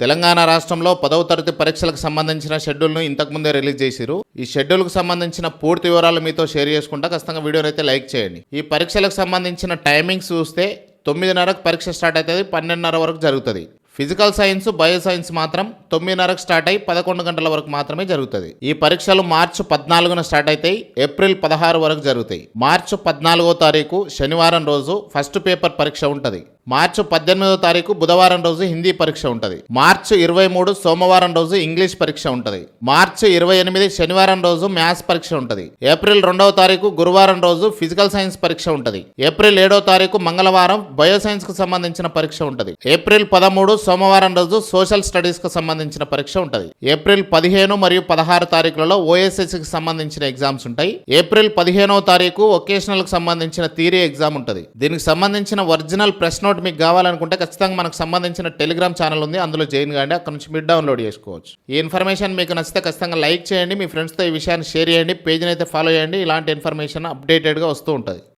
తెలంగాణ రాష్ట్రంలో పదవ తరగతి పరీక్షలకు సంబంధించిన షెడ్యూల్ను ఇంతకుముందే రిలీజ్ చేసిరు ఈ షెడ్యూల్కు సంబంధించిన పూర్తి వివరాలు మీతో షేర్ చేసుకుంటా. ఖచ్చితంగా వీడియోని అయితే లైక్ చేయండి. ఈ పరీక్షలకు సంబంధించిన టైమింగ్స్ చూస్తే తొమ్మిదిన్నరకు పరీక్ష స్టార్ట్ అవుతుంది పన్నెండున్నర వరకు జరుగుతుంది. ఫిజికల్ సైన్స్ బయో సైన్స్ మాత్రం తొమ్మిదిన్నరకు స్టార్ట్ అయ్యి పదకొండు గంటల వరకు మాత్రమే జరుగుతుంది. ఈ పరీక్షలు మార్చి పద్నాలుగున స్టార్ట్ అవుతాయి ఏప్రిల్ పదహారు వరకు జరుగుతాయి. మార్చి పద్నాలుగో తారీఖు శనివారం రోజు ఫస్ట్ పేపర్ పరీక్ష ఉంటుంది. మార్చి పద్దెనిమిదో తారీఖు బుధవారం రోజు హిందీ పరీక్ష ఉంటుంది. మార్చి ఇరవై మూడు సోమవారం రోజు ఇంగ్లీష్ పరీక్ష ఉంటుంది. మార్చి ఇరవై ఎనిమిది శనివారం రోజు మ్యాథ్స్ పరీక్ష ఉంటుంది. ఏప్రిల్ రెండవ తారీఖు గురువారం రోజు ఫిజికల్ సైన్స్ పరీక్ష ఉంటుంది. ఏప్రిల్ ఏడో తారీఖు మంగళవారం బయోసైన్స్కు సంబంధించిన పరీక్ష ఉంటుంది. ఏప్రిల్ పదమూడు సోమవారం రోజు సోషల్ స్టడీస్కు సంబంధించిన పరీక్ష ఉంటుంది. ఏప్రిల్ పదిహేను మరియు పదహారు తారీఖులలో ఓఎస్ఎస్కి సంబంధించిన ఎగ్జామ్స్ ఉంటాయి. ఏప్రిల్ పదిహేనవ తారీఖు ఒకేషనల్కు సంబంధించిన థియరీ ఎగ్జామ్ ఉంటుంది. దీనికి సంబంధించిన ఒరిజినల్ ప్రెస్ నోట్ మీకు కావాలనుకుంటే ఖచ్చితంగా మనకు సంబంధించిన టెలిగ్రామ్ ఛానల్ ఉంది. అందులో జాయిన్ కాండి. అక్కడ నుంచి మీరు డౌన్లోడ్ చేసుకోవచ్చు. ఈ ఇన్ఫర్మేషన్ మీకు నచ్చితే ఖచ్చితంగా లైక్ చేయండి. మీ ఫ్రెండ్స్తో ఈ విషయాన్ని షేర్ చేయండి. పేజ్ని అయితే ఫాలో చేయండి. ఇలాంటి ఇన్ఫర్మేషన్ అప్డేటెడ్గా వస్తూ ఉంటుంది.